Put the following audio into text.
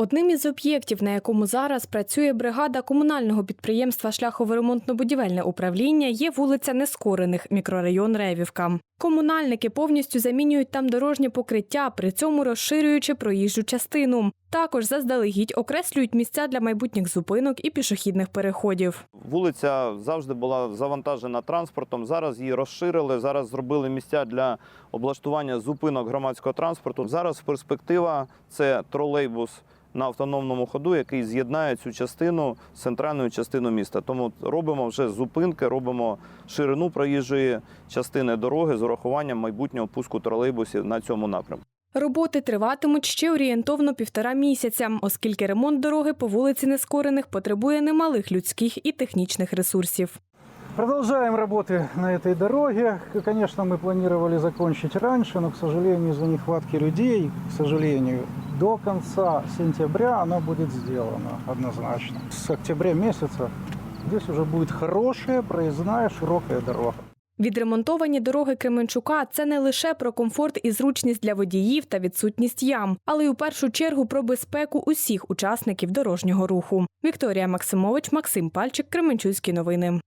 Одним із об'єктів, на якому зараз працює бригада комунального підприємства Шляхово-ремонтно-будівельне управління, є вулиця Нескорених, мікрорайон Ревівка. Комунальники повністю замінюють там дорожнє покриття, при цьому розширюючи проїжджу частину. Також заздалегідь окреслюють місця для майбутніх зупинок і пішохідних переходів. Вулиця завжди була завантажена транспортом. Зараз її розширили. Зараз зробили місця для облаштування зупинок громадського транспорту. Зараз перспектива це тролейбус на автономному ходу, який з'єднає цю частину з центральною частиною міста. Тому робимо вже зупинки, робимо ширину проїжджої частини дороги з урахуванням майбутнього пуску тролейбусів на цьому напрямку. Роботи триватимуть ще орієнтовно півтора місяця, оскільки ремонт дороги по вулиці Нескорених потребує немалих людських і технічних ресурсів. Продолжаем работы на этой дороге. К- Конечно, мы планировали закончить раньше, но, к сожалению, из-за нехватки людей, к сожалению, до конца сентября она будет сделана однозначно. С октября месяца здесь уже будет хорошая, проездная, широкая дорога. Відремонтовані дороги Кременчука це не лише про комфорт і зручність для водіїв та відсутність ям, але й у першу чергу про безпеку усіх учасників дорожнього руху. Вікторія Максимович, Максим Пальчик, Кременчуцькі новини.